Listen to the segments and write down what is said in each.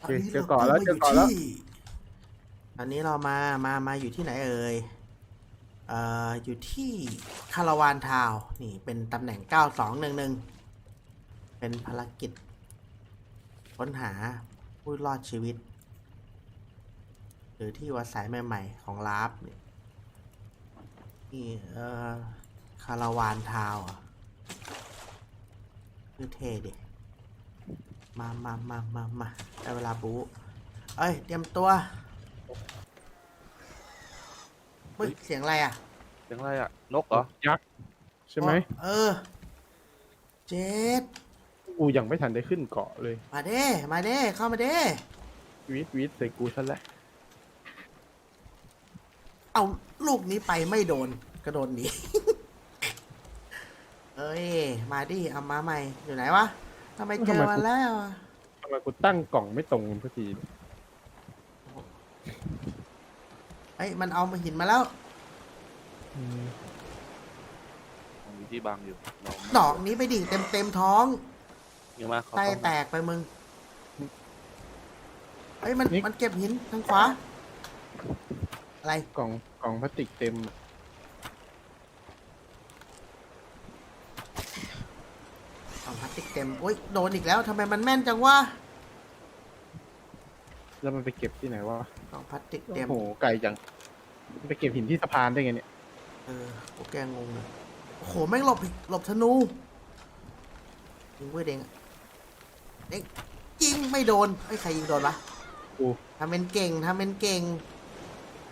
โอเคเจอเกาะแล้วเจอเกาะแล้ว ตอนนี้เรามา มา มาอยู่ที่ไหนเอ่ย เอ่อ อยู่ที่คาราวานทาวน์นี่เป็นตำแหน่ง 9211 เป็นภารกิจ ค้นหาผู้รอดชีวิต หรือที่อยู่อาศัยใหม่ๆ ของลาฟนี่นี่เอ่อ คาราวานทาวน์อะคือเท่ดิ มามามามามาได้เวลาบูเอ้ย เตรียมตัวเฮ้ยเสียงอะไรอะเสียงอะไรอะ นกเหรอ ยักษ์ใช่ไหมเออ เจ็ดกูยังไม่ทันได้ขึ้นเกาะเลย มาเด้ มาเด้ เข้ามาเด้วีดวีดใส่กูซะแล้วเอาลูกนี้ไปไม่โดนกระโดดหนี เอ้ย มาดิ เอามาใหม่ อยู่ไหนวะ ทำไมเจอมาแล้วอะทำไมกูตั้งกล่องไม่ตรงสักทีเฮ้ยมันเอามาหินมาแล้วอืมมีที่บังอยู่ลองดอกนี้ไปดิ่งเต็มเต็มๆท้องเยอะมากเขาไตต้องแตกไปมึงเฮ้ยมันมันเก็บหินทางขวาอะไรกล่องกล่องพลาสติกเต็มกล่องพลาสติกเต็ มโอ้ยโดนอีกแล้วทำไมมันแม่นจังวะแล้วมันไปเก็บที่ไหนวะกล่องพลาสติกเต็มโอ้โหไกลจังมันไปเก็บหินที่สะพานได้ไงเนี่ยเออโอแกงงเลยโอ้โหแม่งหลบอีกหลบธนูยิงเว้ยเด้งอะเด้งยิงไม่โดนเอ้ยใครยิงโดนวะกู ทำเป็นเก่งทำเป็นเก่ง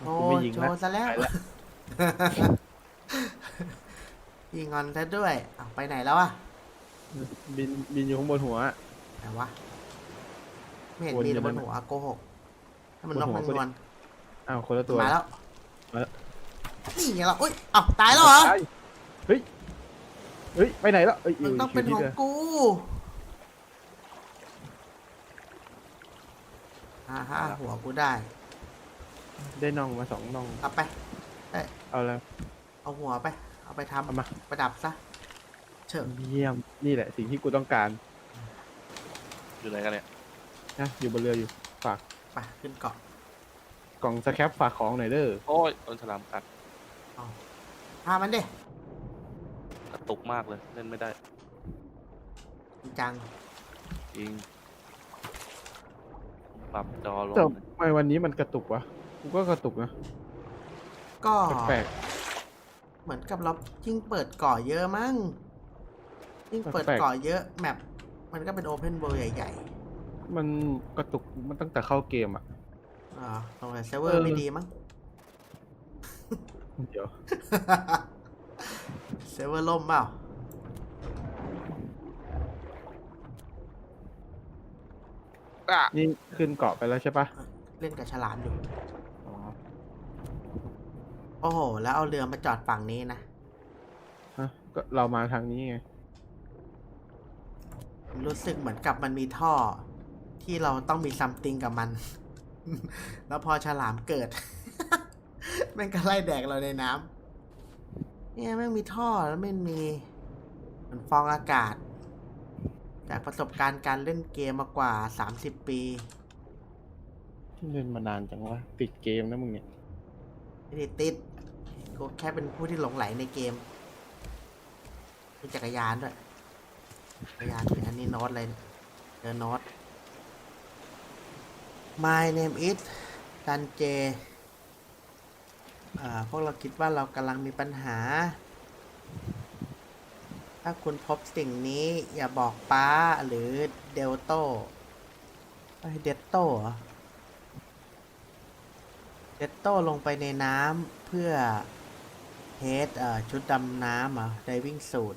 โอ้กูไม่ยิงโชแล้วว์ซะแล้ว ไปแล้วยิงงอนซะด้วยเอาไปไหนแล้วอะ บินบินอยู่ข้างบนหัวอะไหนวะ ไม่เห็นวนมีอยู่แต่บนนั่นหัวโกหกถ้ามันบนนกหัวมันคนนเดียววลอ้าวคนละตัว มาแล้วมาแล้ว นี่ไงเราอุ้ยเอ้าตายแล้วเหรอไปเฮ้ย เฮ้ย ไปไหนแล้วเอ้ยมันต้องเป็นของยู่ที่ดิมกูอ่าฮะหัวกูได้ ได้น่องมาสองน่อง เอาไป เอาแล้ว เอาหัวไป เอาไปทำเอามา ประดับซะ เฉิงเยี่ยมนี่แหละสิ่งที่กูต้องการอยู่ไหนกันเนี่ยนะอยู่บนเรืออยู่ฝากไปขึ้นเกาะกล่องสแคปฝากของหน่อยเด้อโอ้ยโดนฉลามกัดพามันดิกระตุกมากเลยเล่นไม่ได้จริงจังจริงปรับจอลงแต่ทำไมวันนี้มันกระตุกวะกูก็กระตุกนะก็แปลกเหมือนกับเรายิ่งเปิดเก่อเยอะมั้ง ยิ่งเปิดแปลกๆเก่อเยอะแมปมันก็เป็นโอเพนเวิลด์ใหญ่ๆมันกระตุกมันตั้งแต่เข้าเกมอะ ๆอ่าตรงไหนเซิร์ฟเวอร์เออไม่ดีมั้ง เดี๋ยว เซิร์ฟเวอร์ล่มเปล่า อะนี่ขึ้นเกาะไปแล้วใช่ปะเล่นกับฉลามอยู่ อ๋อโอ้โห แล้วเอาเรือมาจอดฝั่งนี้นะ ฮะก็เรามาทางนี้ไง รู้สึกเหมือนกับมันมีท่อ ที่เราต้องมีซัมติงกับมัน แล้วพอฉลามเกิดแม่งก็ไล่แดกเราในน้ำเนี่ยแม่งมีท่อแล้วมันมีเหมือนฟองอากาศ จากประสบการณ์การเล่นเกมมากว่า 30 ปี เล่นมานานจังวะติดเกมนะมึงเนี่ยไม่ได้ติดกูแค่เป็นผู้ที่หลงไหลในเกมมีจักรยานด้วย จักรยานเป็นอันนี้โน้ตเลยเจอโน้ต My name is ดันเจอ่าพวกเราคิดว่าเรากำลังมีปัญหา ถ้าคุณพบสิ่งนี้อย่าบอกป้าหรือเดลโต้ไอเดตโต้เหรอเดตโต้ลงไปในน้ำเพื่อเทสเอ่อชุดดำน้ำอะ diving suit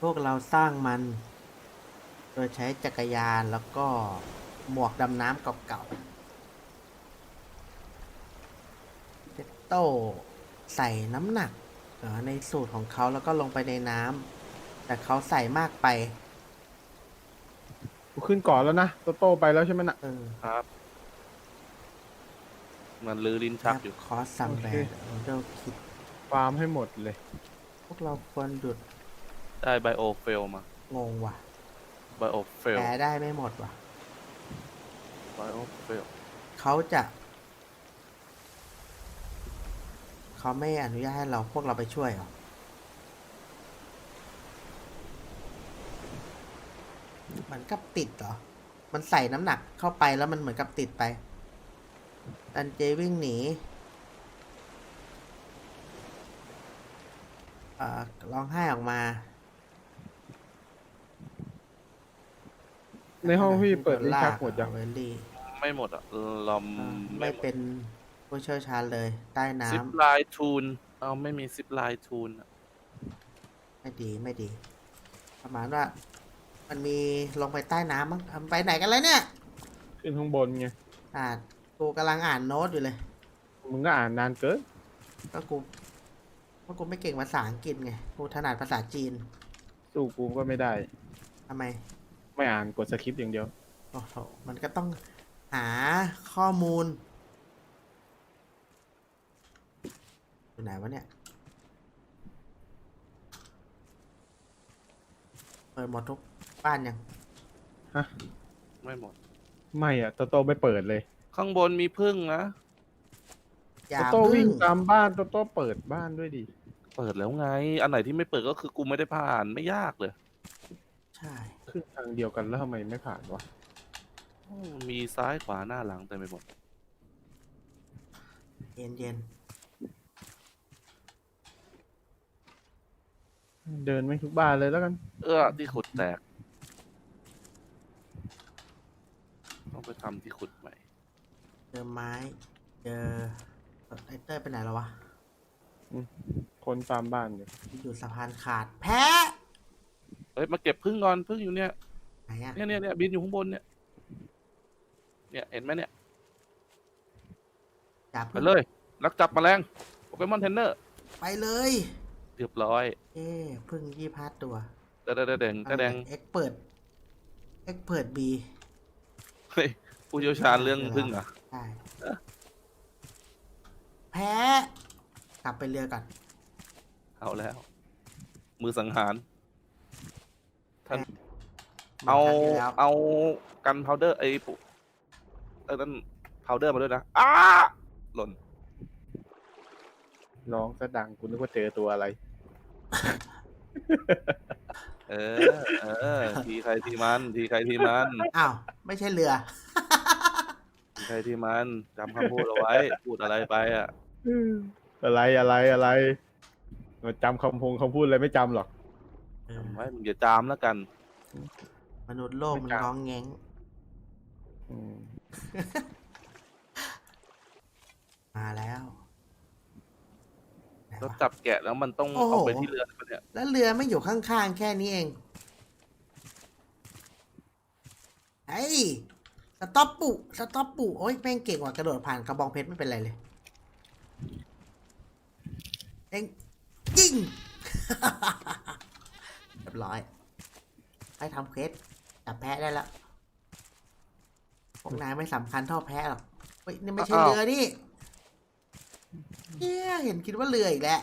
พวกเราสร้างมัน โดยใช้จักรยานแล้วก็หมวกดำน้ำเก่าๆเดตโต้ใส่น้ำหนักเอ่อในสูตรของเขาแล้วก็ลงไปในน้ำแต่เขาใส่มากไป กูขึ้นเกาะแล้วนะโตโต้ไปแล้วใช่ไหมน่ะเออครับ มันลือลิ้นชักอยู่ คอสซัมโอแบเคดโอเดลคิด ฟาร์มให้หมดเลย พวกเราควรหยุด ได้ไบโอเฟลมางงว่ะไบโอเฟลแพ้ได้ไม่หมดว่ะ ไบโอเฟลเขาจะ เขาไม่อนุญาตให้เราพวกเราไปช่วยเหรอ มันกับติดเหรอ มันใส่น้ำหนักเข้าไปแล้วมันเหมือนกับติดไป ดันเจวิ่งหนีเอ่อร้องไห้ออกมา ในห้องพี่เปิดลิ้นชักหมดยัง เวลลี่ไม่หมดอะเราอ่าไม่ไม่หมดเป็นผู้เชี่ยวชาญเลย ใต้น้ซิปไลน์ทูนเอาไม่มีซิปไลน์ทูนอะำไม่ดีไม่ดี ประมาณว่า มันมีลงไปใต้น้ำมั้งอะไปไหนกันแล้วเนี่ย ขึ้นข้างบนไง อ่านกูกำลังอ่านโน้ตอยู่เลย มึงก็อ่านนานเกินก็กูเพราะกูไม่เก่งภาษาอังกฤษไง กูถนัดภาษาจีน สู้กูก็ไม่ได้ทำไม ไม่อ่านกดสคริปต์อย่างเดียว โอ้โหมันก็ต้องหาข้อมูลอยู่ไหนวะเนี่ยเปิดหมดทุกบ้านยังไม่หมด ไม่อะโตโต้ไม่เปิดเลยข้างบนมีพึ่งนะอย่าโตโต้พึ่วิ่งงตามบ้านโตโต้เปิดบ้านด้วยดิเปิดแล้วไง อันไหนที่ไม่เปิดก็คือกูไม่ได้ผ่านไม่ยากเลยใช่ ขึ้นทางเดียวกันแล้วทำไมไม่ผ่านวะโอ้มีซ้ายขวาหน้าหลังเต็มไปหมด เย็นเย็นเดินไม่ทุกบ้านเลยแล้วกัน เอื้อที่ขุดแตก ต้องไปทำที่ขุดใหม่ๆเจอไม้ เจอไอเตอร์ไปไหนแล้ววะ คนตามบ้านอยู่อยู่สะพานขาด แพ้ เฮ้ยมาเก็บพึ่งก่อนพึ่งอยู่เนี่ยไหนอะเนี่ยเนี่ยเนี่ยบินอยู่ข้างบนเนี่ย เนี่ยเห็นไหมเนี่ยจับไปเลยลักจับแมลงโปเกมอนเทนเนอร์ไปเลยเรียบร้อยเอ๊ะพึ่งยี่พัดตัวแดงแดงแดงแดงเอ็กเปิดเอ็กเปิดบีเฮ้ยผู้เชี่ยวชาญเรื่องพึ่งเหรอะใช่แพ้กลับไปเรือก่อนเอาแล้ว มือสังหารท่านหมด เอาครั้งที่แล้วเอากันพาวเดอร์ไอ้ปุ๊เออนั่นพาวเดอร์มาด้วยนะอ้าหล่นร้องซะดังกูนึกว่าเจอตัวอะไร เออ เออ ทีใครทีมัน ทีใครทีมันอ้าว ไม่ใช่เรือ ทีใครทีมันจำคำพูดเอาไว้ พูดอะไรไปอะอะไรอะไรอะไรมาจำคำพงคำพูดอะไรไม่จำหรอกเออจำไว้มึงอย่าจามแล้วกัน มนุษย์โลกมันไม่กล้าง้องแงงอืมมาแล้วไหนแล้ววะ จับแกะแล้วมันต้องโอ้โห เอาไปที่เรือปะเนี่ยแล้วเรือไม่อยู่ข้างๆ แค่นี้เองไอ้ยสต็อปปุสต็อปปุโอ้ยแม่งเก่งกว่ากระโดดผ่านกระบองเพชรไม่เป็นไรเลยเอ็งยิง เรียบร้อยให้ทำเควส จับแพะได้แล้วพวกนายไม่สำคัญเท่าแพะหรอกเฮ้ยนี่ไม่ใช่อ้าวเรือนี่เฮียเห็นคิดว่าเรืออีกแล้ว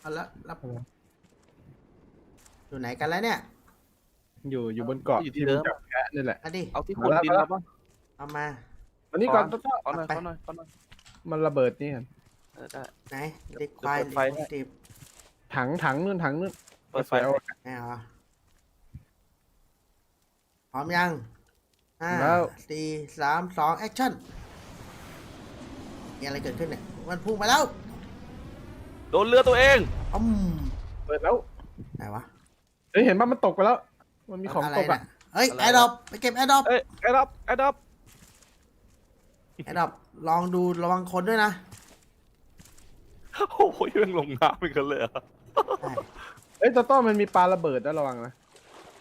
เอาละแล้วอยู่ไหนกันแล้วเนี่ยอยู่อยู่บนเกาะที่มึงจับแพะนี่แหละเอาดิเอาที่ขุดดินมาปะเอามาอันนี้ก่อนขโตโต้เอาหน่อยไปเอาหน่อยเอาหน่อยมันระเบิดนี่กันเออได้ไหนเด็กควายเดี๋ยวเปิดไฟให้ติบถังถังนู่นถังนู่นเปิดไฟเอาไม่เอาอะพ ร้อมยังห้าแล้ว สี่สามสองแอคชั่นมีอะไรเกิดขึ้นเนี่ย มันพุ่งไปแล้วโดนเรือตัวเองอืมเปิดแล้ว ไหนวะเฮ้ยเห็นป่ะมันตกไปแล้ว มันมีของอะไรตกเนี่อะยเฮ้ยอะไรแอดดอปไปเก็บแอดดอปเอ้ยไอ้ดับไอ้ดับแอดดอปลองดูระวังคนด้วยนะโอ้ยยังลงน้ำไปกันเลยเหรอะใช่เอ้ยโตโต้มันมีปลาระเบิดนะระวังนะ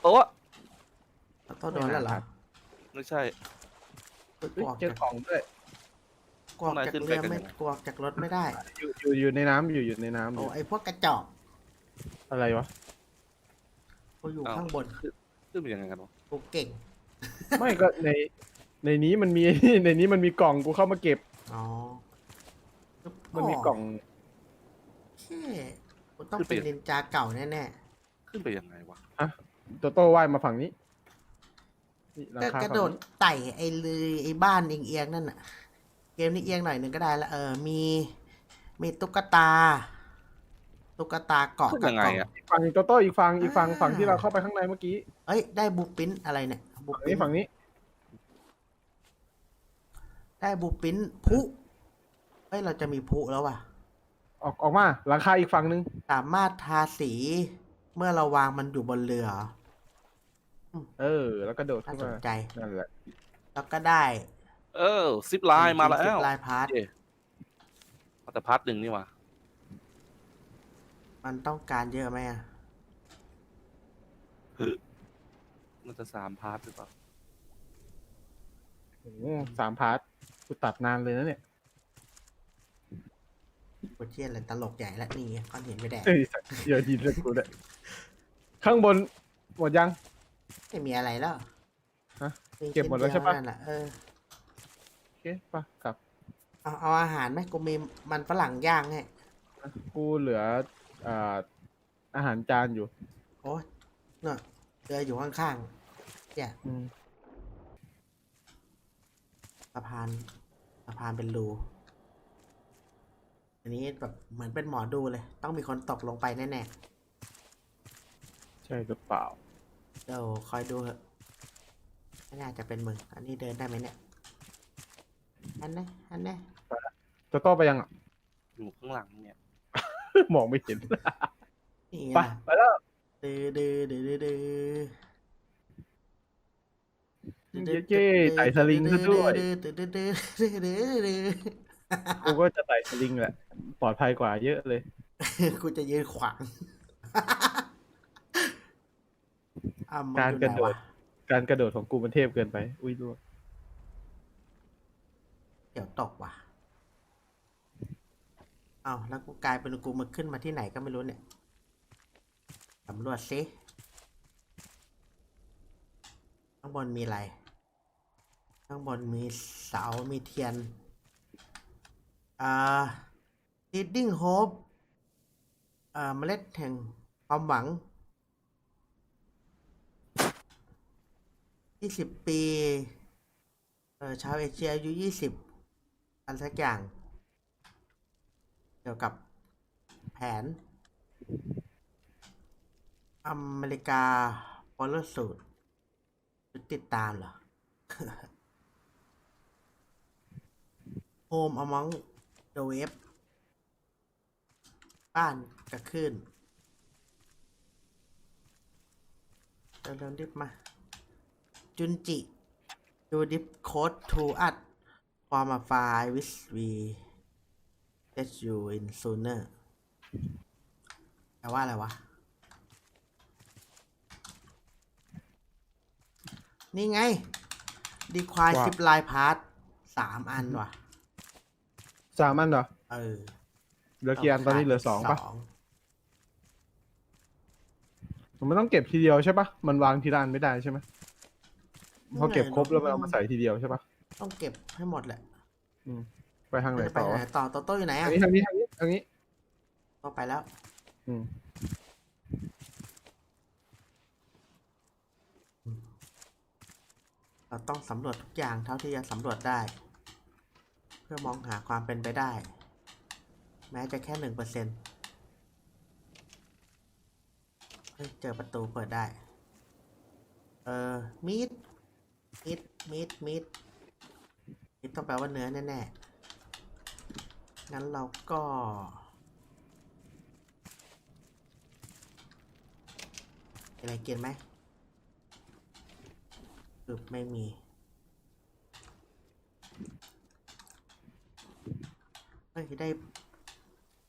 โต๊ะ ต้องโดนแล้วเหรอไม่ใช่กเฮ้ยวกเจอจากของด้วย กวกจากขึ้นไปเรือกันไม่ยังไงกวกจากรถไม่ได้ อยู่อยู่อยู่ในน้ำอยู่อยู่ในน้ำอโอ้ยู่ไอพวกกระจอกอะไรวะ กูอยู่อ้าวข้างบนขึ้นเป็นยังไงกันวะกูเก่ง ไม่ก็ในในนี้มันมี ในนี้มันมีกล่องกูเข้ามาเก็บ อ๋อมันมีกล่องเช่กูต้องเป็นนินจาเก่าแน่ขึ้นไปยังไงวะ โตโต้ว่ายมาฝั่งนี้นี่หลัง ก็คากระโดดไต่ไอ้เลยไอ้บ้านเอียงๆนั่นน่ะ เกมนี้เอียงหน่อยหนึ่งก็ได้ละเออมี มีตุ๊กตา ตุ๊กตาเกาะขึ้นกับยังไงกล่องอะฝั่งโตโต้อีกฝั่งอีกฝั่งอ่า ฝั่งที่เราเข้าไปข้างในเมื่อกี้เอ้ยได้บูปิ้นอะไรเนี่ยบูฝั่งปิ้นี้นฝั่งนี้ได้บูปิ้นพุเอ้ยเราจะมีพุแล้วว่ะ ออกออกมาหลังคาอีกฝั่งนึงสามารถทาสีเมื่อเราวางมันอยู่บนเรือเอ อ แล้วก็โดดน่าขึ้นสนมา ใจ นั่นแหละ แล้วก็ได้เออซิปไลน์มาแล้สิวบลายพาร์ทเอ๊ะเอาแต่พาร์ทหนึ่งนี่หว่ามันต้องการเยอะไหมอะ น่าจะสามพาร์ทหรือเปล่าโอ้โหสามพาร์ทกูตัดนานเลยนะเนี่ยกูเชี่ยอะไรตลกใหญ่และนี่ไงก้อนหินไปแดก เอ้ยสัตว์เยอะดีเลยกูเนี่ยข้างบน หมดยัง ไม่มีอะไรแล้วฮะมีเก็บหมดแล้วใช่ปะชิ้นเยนั่นแหละเออโอเคปะกลับเอาเอาอาหารไหมกูมีมันฝรั่งย่างให้กูเหลืออ่าอาหารจานอยู่โอ้ยเนอะเรืออยู่ข้างๆเนี่ยอืมสะพานสะพานเป็นรูอันนี้แบบเหมือนเป็นหมอดูเลย ต้องมีคนตกลงไปแน่ใช่หรือเปล่าๆ เดี๋ยวคอยดูเถอะไม่น่าจะเป็นมึง อันนี้เดินได้ไหมเนี่ย อันนี้อันนี้โตโต้ไปยังอะ อยู่ข้างหลังเนี่ย มองไม่เห็น นี่ไปไงไปแล้วดื้อดื้อดื้อดื้อดื้อเย้ๆไต่สลิงซะด้วยดื้อดื้อดื้อดื้อดื้อดื้อดื้อกูก็จะไต่สลิงแหละ ปลอดภัยกว่าเยอะเลย กูจะยืนขวาง อะมึงการอยู่กระไหนโดวะดการกระโดดของกูมันเทพเกินไป อุ้ยดูเดี๋ยวตกว่ะอ้าวแล้วกูกลายเป็นกูมาขึ้นมาที่ไหนก็ไม่รู้เนี่ยสำรวจสิข้างบนมีอะไร ข้างบนมีเสา มีเทียน อ่า leading hope อ่าเมล็ดแห่งความหวัง ยี่สิบปีเออชาวเอเชียอายุยี่สิบอันสักอย่าง เกี่ยวกับแผน อเมริกาพอลสูตรติดตามเหรอ Home among the wave บ้านกับคลื่นเร็วๆรีบมา จุนจิ do this code to us from a far which we get you in sooner แปลว่าอะไรวะ นี่ไง ดีควายว่า ซิปไลน์พาร์ทสามอันว่ะ สามอันเหรอเออเหลือกี่อันตอนนี้เหลือสองปะสองมันต้องเก็บทีเดียวใช่ปะมันวางทีละอันไม่ได้ใช่ไหม พอเก็บครบแล้วมันเอามาใส่ทีเดียวใช่ปะต้องเก็บให้หมดแหละไปทางไหนจะไปต่อไหนต่อโตโต้อยู่ไหนทาอะงนี้ทางนี้ทางนี้ทางนี้ก็ไปแล้ว อืมเราต้องสำรวจทุกอย่างเท่าที่จะสำรวจได้ เพื่อมองหาความเป็นไปได้ แม้จะแค่หนึ่งเปอร์เซ็นต์เฮ้ยเจอประตูเปิดได้ เออมีด มีดมีดมีดมีดต้องแปลว่าเนื้อแน่ๆ งั้นเราก็มีอะไรเกินไหมคือไม่มีเฮ้ยได้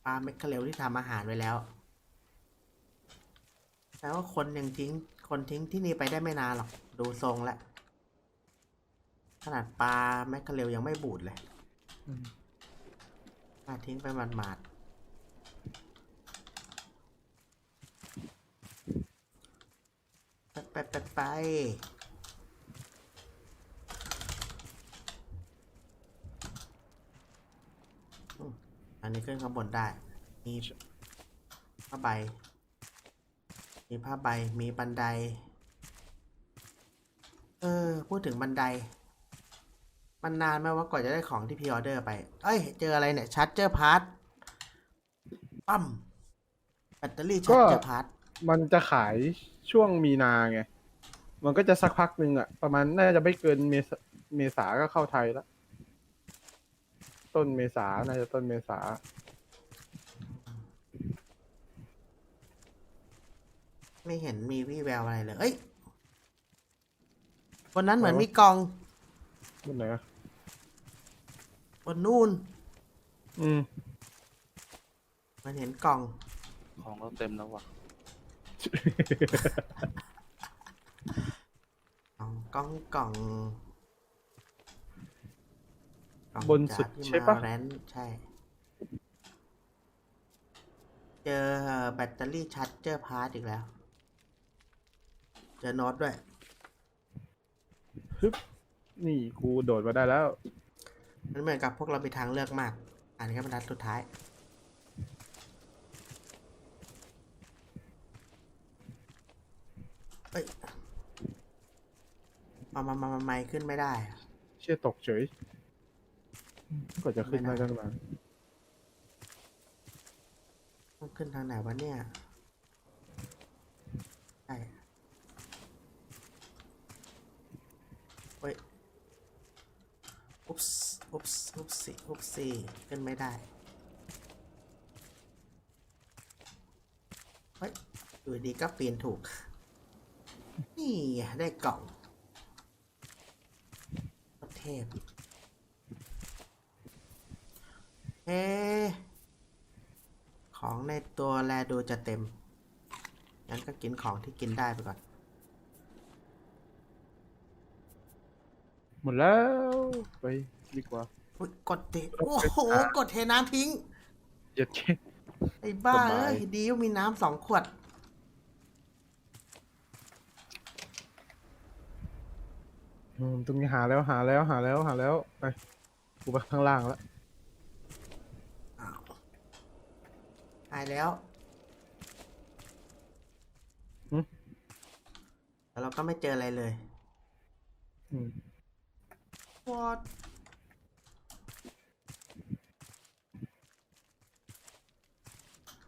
ปลาเมคคเรลที่ทำอาหารไว้แล้วแต่ว่าคนยังทิ้ง คนทิ้งที่นี่ไปได้ไม่นานหรอก ดูทรงแล้ว ขนาดปลาแมคคาเรลยังไม่บูดเลยอืมปลาทิ้งไปหมาดๆ ไปไปไปไปอืมอันนี้ขึ้นข้างบนได้ มีผ้าใบ มีผ้าใบ มีบันได เอออพูดถึงบันได มันนานไหมว่ากว่าจะได้ของที่พ r ออเดอร์ไป เอ้ย เจออะไรเนี่ยชาร์จเจอร์พาร์ทปั๊มแบตเตอรี่ชาร์จเจอร์พาร์ทมันจะขายช่วงมีนาไง มันก็จะสักพักหนึ่งอะประมาณน่าจะไม่เกินเมษาเมษาก็เข้าไทยแล้วต้นเมษาน่าจะต้นเมษาไม่เห็นมีวี่แววอะไรเลย เอ้ยบนนั้นเหมือนมีกล่องบนไหนอะ บนนู่น อืมมันเห็นกล่อง ของเราเต็มแล้วว่ะกล่องกล่องกล่องกล่องบนสุดจากที่ใช่ปะ มาแรนท์ใช่ เจอแบตเตอรี่ชาร์จเจอร์พาร์ทอีกแล้ว เจอโน้ตด้วย นี่กูโดดมาได้แล้ว มันเหมือนกับพวกเรามีทางเลือกมาก อันนี้ก็เป็นนัดสุดท้าย เอ้ย มามามามาไม่ขึ้นไม่ได้อะเชี่ยตกเฉยก็จะขึ้นไม่ได้ได้ตั้งนานต้องขึ้นทางไหนวะเนี่ย ใช่เฮ้ย อุ๊ป ส์อุ๊ปส์อุ๊ปซี่อุ๊ปซี่ขึ้นไม่ได้ เฮ้ยอยู่ดีก็ปีนถูก นี่ได้กล่องเทพเอของในตัวแลดูจะเต็ม งั้นก็กินของที่กินได้ไปก่อน หมดแล้ว ไปดีกว่า อุ๊ยกดเทโอ้โห กดเทน้ำทิ้ง เย็ดเช่ไอ้บ้าสบายเอ้ยดีว่ามีน้ำสองขวด อืมตรงนี้หาแล้วหาแล้วหาแล้วหาแล้วไปกูไปข้างล่างแล้วอ้าวหายแล้วแต่เราก็ไม่เจออะไรเลย อืม What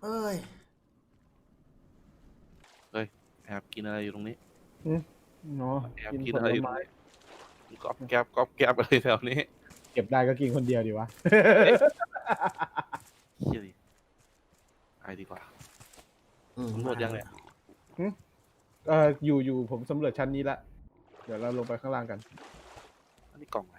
เอ้ยแอบกินอะไรอยู่ตรงนี้เนาะแอบกินกินผอะไรลอยู่ตรงไม้นี้กอบแก๊บกอบแก๊บอะไรแถวนี้ เก็บได้ก็กินคนเดียวดีวะเฮียดิไปดีกว่าอืมสำรวจยังเนี่ยเอออยู่อยู่ผมสำรวจชั้นนี้ละ เดี๋ยวเราลงไปข้างล่างกัน อันนี้กล่องอะไร